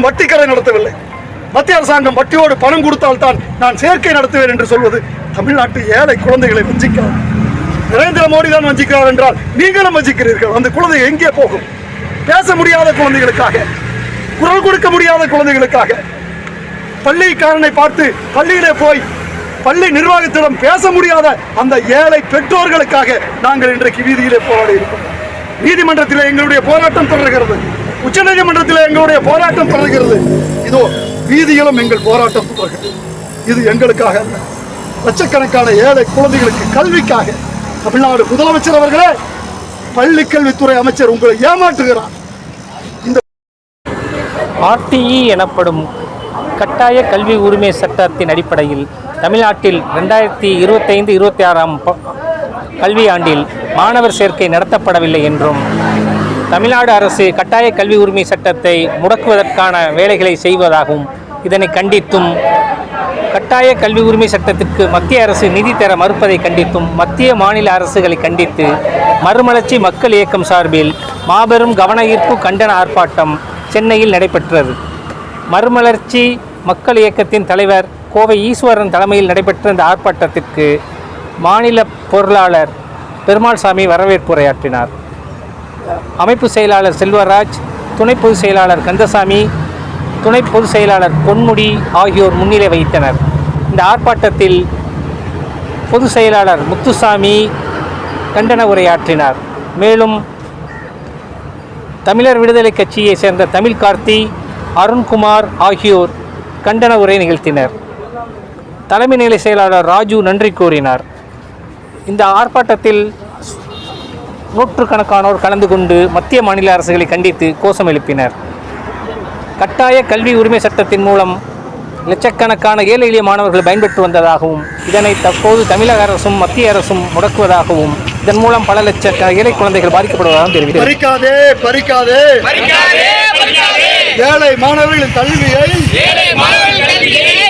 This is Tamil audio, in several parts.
அரசாங்கம் வட்டி கடை நடத்தவில்லை. மத்திய அரசாங்கம் வட்டியோடு பணம் கொடுத்தால்தான் நான் சேர்க்கை நடத்துவேன் என்று சொல்வது தமிழ்நாட்டு ஏழை குழந்தைகளை வஞ்சிக்கிறார் நரேந்திர மோடி தான் வஞ்சிக்கிறார் என்றால் நீங்களும் வஞ்சிக்கிறீர்கள். அந்த குழந்தை எங்கே போகும்? பேச முடியாத குழந்தைகளுக்காக குரல் கொடுக்க முடியாத குழந்தைகளுக்காக. பள்ளிக்காரனை பார்த்து பள்ளியிலே போய் பள்ளி நிர்வாகத்திடம் பேச முடியாத அந்த ஏழை பெற்றோர்களுக்காக நாங்கள் இன்றைக்கு வீதியிலே போராடி இருக்கோம் நீதிமன்றத்தில் எங்களுடைய போராட்டம் தொடர்கிறது. உச்சநீதிமன்றத்தில் எங்களுடைய போராட்டம் தொடர்கிறது. இதோ வீதியிலும் எங்கள் போராட்டம் தொடர்கிறது. இது எங்களுக்காக அல்ல. லட்சக்கணக்கான ஏழை குழந்தைகளுக்கு கல்விக்காக. தமிழ்நாடு முதலமைச்சர் அவர்களே பள்ளி கல்வித்துறை அமைச்சர் உங்களை ஏமாற்றுகிறார். இந்த ஆர்டிஇ எனப்படும் கட்டாய கல்வி உரிமை சட்டத்தின் அடிப்படையில் தமிழ்நாட்டில் ரெண்டாயிரத்தி இருபத்தைந்து இருபத்தி ஆறாம் கல்வியாண்டில் மாணவர் சேர்க்கை நடத்தப்படவில்லை என்றும் தமிழ்நாடு அரசு கட்டாய கல்வி உரிமை சட்டத்தை முடக்குவதற்கான வேலைகளை செய்வதாகவும் இதனை கண்டித்தும் கட்டாய கல்வி உரிமை சட்டத்திற்கு மத்திய அரசு நிதி தர மறுப்பதை கண்டித்தும் மத்திய மாநில அரசுகளை கண்டித்து மறுமலர்ச்சி மக்கள் இயக்கம் சார்பில் மாபெரும் கவன ஈர்ப்பு கண்டன ஆர்ப்பாட்டம் சென்னையில் நடைபெற்றது. மறுமலர்ச்சி மக்கள் இயக்கத்தின் தலைவர் கோவை ஈஸ்வரன் தலைமையில் நடைபெற்ற இந்த ஆர்ப்பாட்டத்திற்கு மாநில பொருளாளர் பெருமாள்சாமி வரவேற்புரையாற்றினார். அமைப்பு செயலாளர் செல்வராஜ் துணை பொதுச் செயலாளர் கந்தசாமி துணை பொதுச் செயலாளர் பொன்முடி ஆகியோர் முன்னிலை வகித்தனர். இந்த ஆர்ப்பாட்டத்தில் பொதுச் செயலாளர் முத்துசாமி கண்டன உரையாற்றினார். மேலும் தமிழர் விடுதலை கட்சியை சேர்ந்த தமிழ் கார்த்தி அருண்குமார் ஆகியோர் கண்டன உரை நிகழ்த்தினர். தலைமை நிலை செயலாளர் ராஜு நன்றி கூறினார். இந்த ஆர்ப்பாட்டத்தில் நூற்றுக்கணக்கானோர் கலந்து கொண்டு மத்திய மாநில அரசுகளை கண்டித்து கோஷம் எழுப்பினர். கட்டாய கல்வி உரிமை சட்டத்தின் மூலம் லட்சக்கணக்கான ஏழை எளிய மாணவர்கள் பயன்பெற்று வந்ததாகவும் இதனை தற்போது தமிழக அரசும் மத்திய அரசும் முடக்குவதாகவும் இதன் மூலம் பல லட்ச ஏழை குழந்தைகள் பாதிக்கப்படுவதாகவும் தெரிவித்தது பறிக்காதே பறிக்காதே. ஏழை மாணவர்களின் கல்வியை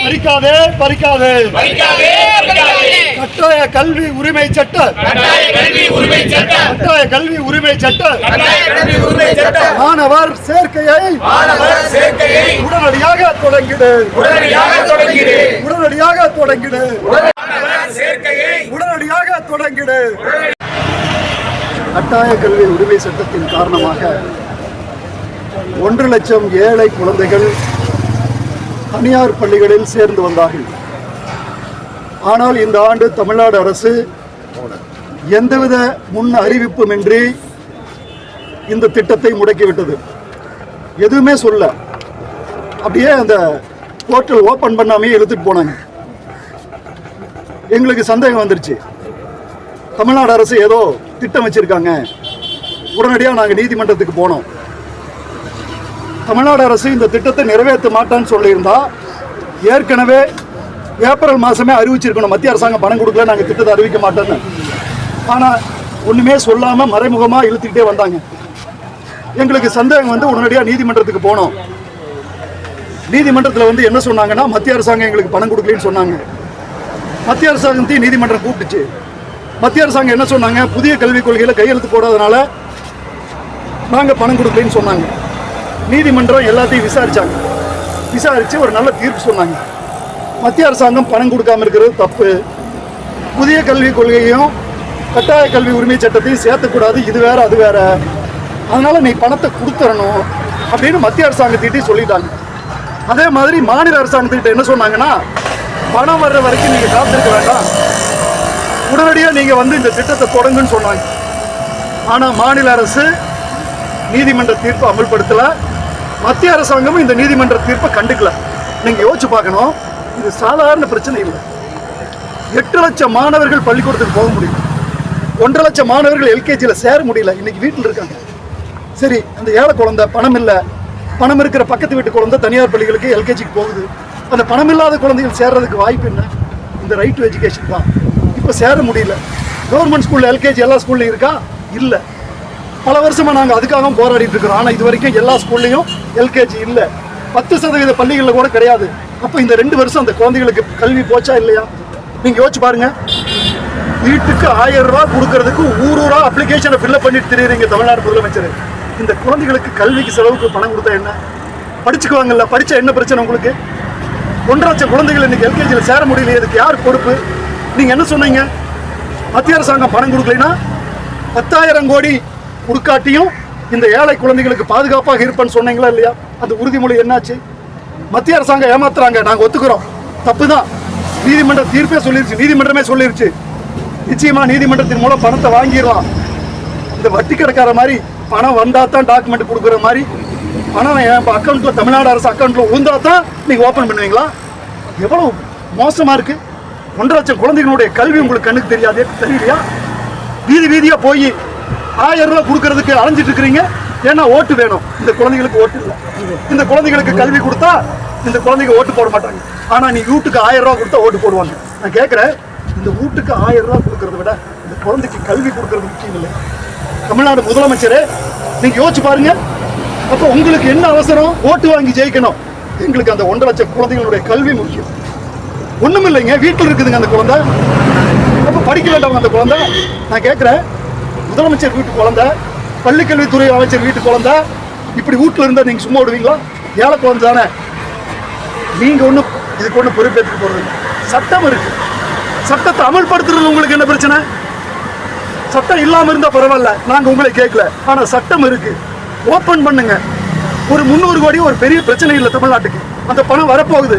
பறிக்காதே பறிக்காதே. கட்டாய கல்வி உரிமை சட்ட கட்டாய கல்வி உரிமை சட்ட மாணவர் சேர்க்கையை உடனடியாக தொடங்கிடு. உடனடியாக தொடங்கிடு. உடனடியாக தொடங்கிடு. கட்டாய கல்வி உரிமை சட்டத்தின் காரணமாக ஒன்று லட்சம் ஏழை குழந்தைகள் தனியார் பள்ளிகளில் சேர்ந்து வந்தார்கள். ஆனால் இந்த ஆண்டு தமிழ்நாடு அரசு எந்தவித முன் அறிவிப்புமின்றி இந்த திட்டத்தை முடக்கிவிட்டது. எதுவுமே சொல்ல. அப்படியே அந்த போர்ட்டல் ஓப்பன் பண்ணாமே இழுத்துட்டு போனாங்க. எங்களுக்கு சந்தேகம் வந்துருச்சு. தமிழ்நாடு அரசு ஏதோ திட்டம் வச்சிருக்காங்க உடனடியாக நாங்கள் நீதிமன்றத்துக்கு போனோம். தமிழ்நாடு அரசு இந்த திட்டத்தை நிறைவேற்ற மாட்டான்னு சொல்லியிருந்தா ஏற்கனவே ஏப்ரல் மாதமே அறிவிச்சிருக்கணும். மத்திய அரசாங்கம் பணம் கொடுக்கல நாங்கள் திட்டத்தை அறிவிக்க மாட்டோன்னு ஆனால் ஒன்றுமே சொல்லாமல் மறைமுகமாக இழுத்துக்கிட்டே வந்தாங்க. எங்களுக்கு சந்தேகம் வந்து உடனடியாக நீதிமன்றத்துக்கு போனோம். நீதிமன்றத்தில் வந்து என்ன சொன்னாங்கன்னா மத்திய அரசாங்கம் எங்களுக்கு பணம் கொடுக்கலன்னு சொன்னாங்க. மத்திய அரசாங்கத்தையும் நீதிமன்றம் கூப்பிட்டுச்சு. மத்திய அரசாங்கம் என்ன சொன்னாங்க புதிய கல்விக் கொள்கையில் கையெழுத்து போடாதனால நாங்கள் பணம் கொடுக்கலன்னு சொன்னாங்க. நீதிமன்றம் எல்லாத்தையும் விசாரிச்சாங்க. விசாரித்து ஒரு நல்ல தீர்ப்பு சொன்னாங்க. மத்திய அரசாங்கம் பணம் கொடுக்காம இருக்கிறது தப்பு. புதிய கல்விக் கொள்கையும் கட்டாய கல்வி உரிமை சட்டத்தையும் சேர்த்தக்கூடாது. இது வேற அது வேற. அதனால் நீ பணத்தை கொடுத்துறணும் அப்படின்னு மத்திய அரசாங்கத்திட்டே சொல்லிட்டாங்க. அதே மாதிரி மாநில அரசாங்கத்திட்ட என்ன சொன்னாங்கன்னா பணம் வர்ற வரைக்கும் நீங்கள் காத்திருக்க வேண்டாம். உடனடியாக நீங்கள் வந்து இந்த திட்டத்தை தொடங்குன்னு சொன்னாங்க. ஆனால் மாநில அரசு நீதிமன்ற தீர்ப்பு அமல்படுத்தலை. மத்திய அரசாங்கமும் இந்த நீதிமன்ற தீர்ப்பை கண்டுக்கல. நீங்கள் யோசிச்சு பார்க்கணும் இது சாதாரண பிரச்சனை இல்லை. எட்டு லட்சம் மாணவர்கள் பள்ளிக்கூடத்துக்கு போக முடியும் ஒன்றரை லட்சம் மாணவர்கள் எல்கேஜியில் சேர முடியல. இன்னைக்கு வீட்டில் இருக்காங்க. சரி அந்த ஏழை குழந்தை பணம் இல்லை. பணம் இருக்கிற பக்கத்து வீட்டு குழந்தை தனியார் பள்ளிகளுக்கு எல்கேஜிக்கு போகுது. அந்த பணம் இல்லாத குழந்தைகள் சேர்றதுக்கு வாய்ப்பு என்ன? இந்த ரைட் டு எஜுகேஷன் தான். இப்போ சேர முடியல. கவர்மெண்ட் ஸ்கூலில் எல்கேஜி எல்லா ஸ்கூல்லையும் இருக்கா? இல்லை. பல வருஷமாக நாங்கள் அதுக்காக போராடிட்டு இருக்கிறோம். ஆனால் இது வரைக்கும் எல்லா ஸ்கூல்லையும் எல்கேஜி இல்லை. பத்து சதவீத பள்ளிகளில் கூட கிடையாது. அப்போ இந்த ரெண்டு வருஷம் அந்த குழந்தைகளுக்கு கல்வி போச்சா இல்லையா? நீங்கள் யோசிச்சு பாருங்க. வீட்டுக்கு ஆயிரம் ரூபா கொடுக்கறதுக்கு ஊர் ஊரா அப்ளிகேஷனை ஃபில்லப் பண்ணிட்டு தெரியுறீங்க தமிழ்நாடு முதலமைச்சர். இந்த குழந்தைகளுக்கு கல்விக்கு செலவுக்கு பணம் கொடுத்தா என்ன? படிச்சுக்குவாங்கல்ல படித்தா என்ன பிரச்சனை உங்களுக்கு? ஒன்றரை லட்சம் குழந்தைகள் இன்னைக்கு எல்கேஜியில் சேர முடியல இதுக்கு யார் பொறுப்பு? நீங்கள் என்ன சொன்னீங்க? மத்திய அரசாங்கம் பணம் கொடுக்கலைன்னா பத்தாயிரம் கோடி கொடுக்காட்டியும் இந்த ஏழை குழந்தைகளுக்கு பாதுகாப்பாக இருப்பேன்னு சொன்னீங்களா இல்லையா? அந்த உறுதிமொழி என்னாச்சு? மத்திய அரசாங்கம் ஏமாத்துறாங்க. நாங்கள் ஒத்துக்கிறோம். தப்பு தான் நீதிமன்ற தீர்ப்பே சொல்லிருச்சு. நீதிமன்றமே சொல்லிருச்சு. நிச்சயமா நீதிமன்றத்தின் மூலம் பணத்தை வாங்கிடலாம் இந்த வட்டி கடைக்கார மாதிரி பணம் வந்தா தான் டாக்குமெண்ட் கொடுக்குற மாதிரி பணம் என் அக்கௌண்ட்ல தமிழ்நாடு அரசு அக்கௌண்ட்ல உந்தா தான் நீங்க ஓப்பன் பண்ணுவீங்களா? எவ்வளவு மோசமா இருக்கு. ஒன்றரை லட்சம் குழந்தைகளுடைய கல்வி உங்களுக்கு கண்ணுக்கு தெரியாது தெரியலையா? வீதி வீதியா போய் ஆயிரம் ரூபாய் கொடுக்கறதுக்கு அலைஞ்சிட்டு இருக்கிறீங்க. ஏன்னா ஓட்டு வேணும். இந்த குழந்தைகளுக்கு ஓட்டு இல்லை. இந்த குழந்தைகளுக்கு கல்வி கொடுத்தா இந்த குழந்தைங்க ஓட்டு போட மாட்டாங்க. ஆனா நீ வீட்டுக்கு ஆயிரம் ரூபா கொடுத்தா ஓட்டு போடுவாங்க. நான் கேட்குறேன் இந்த வீட்டுக்கு ஆயிரம் ரூபா கொடுக்கறத விட இந்த குழந்தைக்கு கல்வி கொடுக்கறது முக்கியம் இல்லை. தமிழ்நாடு முதலமைச்சரே நீங்க யோசிச்சு பாருங்க. அப்போ உங்களுக்கு என்ன அவசரம்? ஓட்டு வாங்கி ஜெயிக்கணும். எங்களுக்கு அந்த ஒன்றரை லட்சம் குழந்தைகளுடைய கல்வி முக்கியம். ஒன்றும் இல்லைங்க வீட்டில் இருக்குதுங்க அந்த குழந்தை. அப்போ படிக்க வேண்டாம் அந்த குழந்தை. நான் கேட்குறேன் முதலமைச்சர் வீட்டு குழந்தை பள்ளிக்கல்வித்துறை அமைச்சர் வீட்டு குழந்தை இப்படி வீட்டில் இருந்தால் நீங்கள் சும்மா விடுவீங்களா? ஏழை குழந்தை தானே. நீங்கள் ஒன்றும் இதுக்கு ஒன்றும் பொறுப்பேற்றுக்க போகிறது சட்டம் இருக்குது சட்டத்தை அமல்படுத்துறது உங்களுக்கு என்ன பிரச்சனை? சட்டம் இல்லாமல் இருந்தால் பரவாயில்ல. நாங்கள் உங்களை கேட்கல. ஆனால் சட்டம் இருக்குது ஓப்பன் பண்ணுங்க. ஒரு முந்நூறு கோடி ஒரு பெரிய பிரச்சனை இல்லை தமிழ்நாட்டுக்கு. அந்த பணம் வரப்போகுது.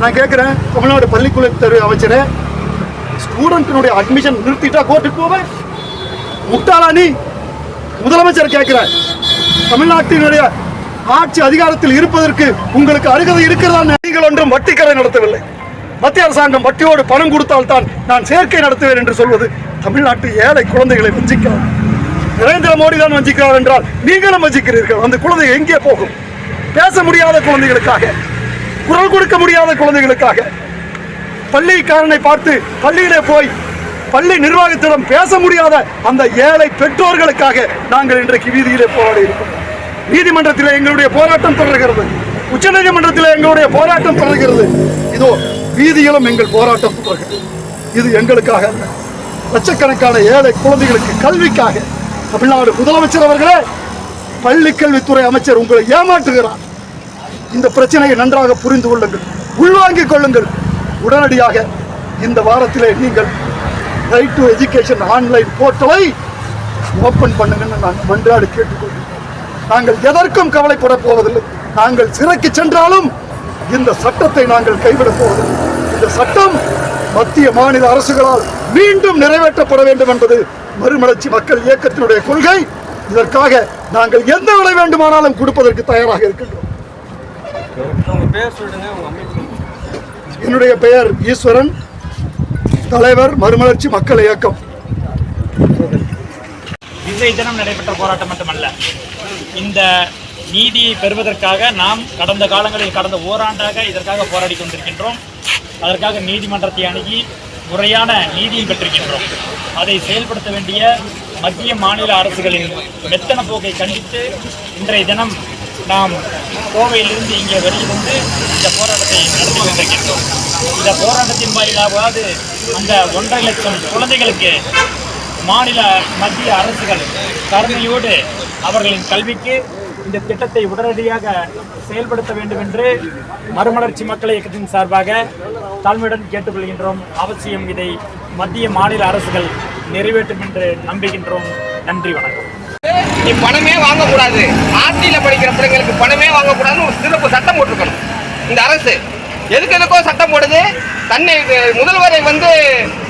நான் கேட்குறேன் தமிழ்நாடு பள்ளிக்கல்வித்துறை அமைச்சரே ஸ்டூடெண்ட்டினுடைய அட்மிஷன் நிறுத்திட்டா கோர்ட்டுக்கு போவேன்? முட்டாளா நீ முதலமைச்சர் கேட்கிறார் தமிழ்நாட்டினுடைய ஆட்சி அதிகாரத்தில் இருப்பதற்கு உங்களுக்கு அருகதை இருக்கிறதா நீங்கள் ஒன்றும் வட்டி கடை நடத்தவில்லை. மத்திய அரசாங்கம் வட்டியோடு பணம் கொடுத்தால்தான் நான் சேர்க்கை நடத்துவேன் என்று சொல்வது தமிழ்நாட்டு ஏழை குழந்தைகளை வஞ்சிக்கிறார் நரேந்திர மோடி தான் வஞ்சிக்கிறார் என்றால் நீங்களும் வஞ்சிக்கிறீர்கள். அந்த குழந்தை எங்கே போகும்? பேச முடியாத குழந்தைகளுக்காக குரல் கொடுக்க முடியாத குழந்தைகளுக்காக. பள்ளிக்காரனை பார்த்து பள்ளியிலே போய் பள்ளி நிர்வாகத்திடம் பேச முடியாத அந்த ஏழை பெற்றோர்களுக்காக நாங்கள் இன்றைக்கு வீதியிலே போராடி இருக்கிறோம். நீதிமன்றத்தில் எங்களுடைய போராட்டம் தொடர்கிறது. உச்சநீதிமன்றத்தில் எங்களுடைய போராட்டம் தொடர்கிறது. இதோ வீதியிலும் எங்கள் போராட்டம் தொடர்கிறது. இது எங்களுக்காக அல்ல. லட்சக்கணக்கான ஏழை குழந்தைகளுக்கு கல்விக்காக. தமிழ்நாடு முதலமைச்சர் அவர்களே பள்ளி கல்வித்துறை அமைச்சர் உங்களை ஏமாற்றுகிறார். இந்த பிரச்சனையை நன்றாக புரிந்து கொள்ளுங்கள் உள்வாங்கிக் கொள்ளுங்கள். உடனடியாக இந்த வாரத்திலே நீங்கள் ரைட் டு எஜுகேஷன் ஆன்லைன் போர்ட்டலை ஓப்பன் பண்ணுங்கன்னு நான் மன்றாடி கேட்டுக்கொள்கிறேன். நாங்கள் எதற்கும் கவலைப்பட போவதில்லை. நாங்கள் சிறைக்கு சென்றாலும் இந்த சட்டத்தை நாங்கள் கைவிடப் போவதில்லை. இந்த சட்டம் மத்திய மாநில அரசுகளால் மீண்டும் நிறைவேற்றப்பட வேண்டும் என்பது மறுமலர்ச்சி மக்கள் இயக்கத்தினுடைய கொள்கை. இதற்காக நாங்கள் எந்த விலை வேண்டுமானாலும் கொடுப்பதற்கு தயாராக இருக்கின்றோம். என்னுடைய பெயர் ஈஸ்வரன். தலைவர் மறுமலர்ச்சி மக்கள் இயக்கம். இன்றைய தினம் நடைபெற்ற போராட்டம் மட்டுமல்ல இந்த நீதியை பெறுவதற்காக நாம் கடந்த காலங்களில் கடந்த ஓராண்டாக இதற்காக போராடி கொண்டிருக்கின்றோம். அதற்காக நீதிமன்றத்தை அணுகி முறையான நீதியை பெற்றிருக்கின்றோம். அதை செயல்படுத்த வேண்டிய மத்திய மாநில அரசுகளின் மெத்தன போக்கை கண்டித்து இன்றைய தினம் நாம் கோவையிலிருந்து இங்கே வெளியில் வந்து இந்த போராட்டத்தை நடத்தி கொண்டிருக்கின்றோம். இந்த போராட்டத்தின் வாயிலாவது அந்த ஒன்றரை லட்சம் குழந்தைகளுக்கு மாநில மத்திய அரசுகள் கருணையோடு அவர்களின் கல்விக்கு இந்த திட்டத்தை உடனடியாக செயல்படுத்த வேண்டும் என்று மறுமலர்ச்சி மக்கள் இயக்கத்தின் சார்பாக தாழ்மையுடன் கேட்டுக்கொள்கின்றோம். அவசியம் இதை மத்திய மாநில அரசுகள் நிறைவேற்றும் என்று நம்புகின்றோம். நன்றி வணக்கம். நீ பணமே வாங்கக்கூடாது. ஆர்டியில் படிக்கிற பிள்ளைங்களுக்கு பணமே வாங்கக்கூடாதுன்னு ஒரு சிறப்பு சட்டம் போட்டிருக்கணும். இந்த அரசு. எதுக்கு எதுக்கோ சட்டம் போடுது? தன்னை முதல்வரை வந்து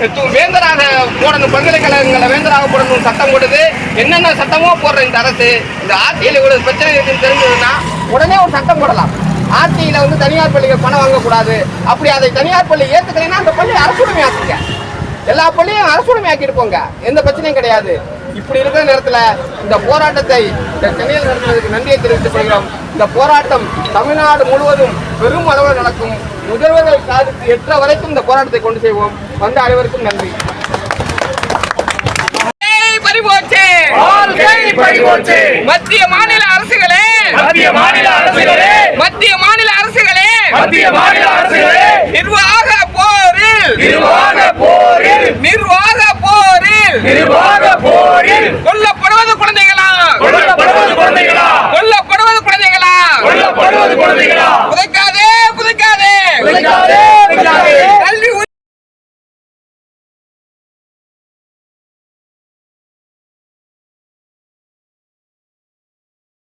து- வேந்தராக போடணும் பல்கலைக்கழகங்களை வேந்தராக போடணும் சட்டம் போடுது. என்னென்ன சட்டமோ போடுற இந்த அரசு. இந்த ஆர்டியில் இவ்வளவு பிரச்சனை இருக்குன்னு தெரிஞ்சதுன்னா உடனே ஒரு சட்டம் போடலாம். ஆர்டியில் வந்து தனியார் பள்ளிகள் பணம் வாங்கக்கூடாது. அப்படி அதை தனியார் பள்ளி ஏற்றுக்கலைன்னா அந்த பள்ளி அரசுரிமை ஆக்குங்க எல்லா பள்ளியும் அரசுரிமை ஆக்கிட்டு போங்க. எந்த பிரச்சனையும் கிடையாது. இப்படி இருக்கிற நேரத்தில் இந்த போராட்டத்தை இந்த சென்னையில் நடத்துவதற்கு நன்றியை தெரிவித்துக் கொள்கிறோம். இந்த போராட்டம் தமிழ்நாடு முழுவதும் பெரும் அளவில் நடக்கும். முதல்வர்கள் காதுக்கு எற்ற வரைக்கும் இந்த போராட்டத்தை கொண்டு செய்வோம் வந்த அனைவருக்கும் நன்றி. மத்திய மாநில அரசுகளே. மத்திய மாநில அரசுகளே. மத்திய மாநில அரசுகளே. மத்திய மாநில அரசுகளே. நிர்வாக போரில். நிர்வாக போரில். நிர்வாக போரில். நிர்வாக போரில் கொல்லப்படுவது குழந்தைகளா? கொல்லப்படுவது குழந்தைகளா. கொல்லப்படுவது குழந்தைகளா? கொல்லப்படுவது புதைக்காதே. புதைக்காதே.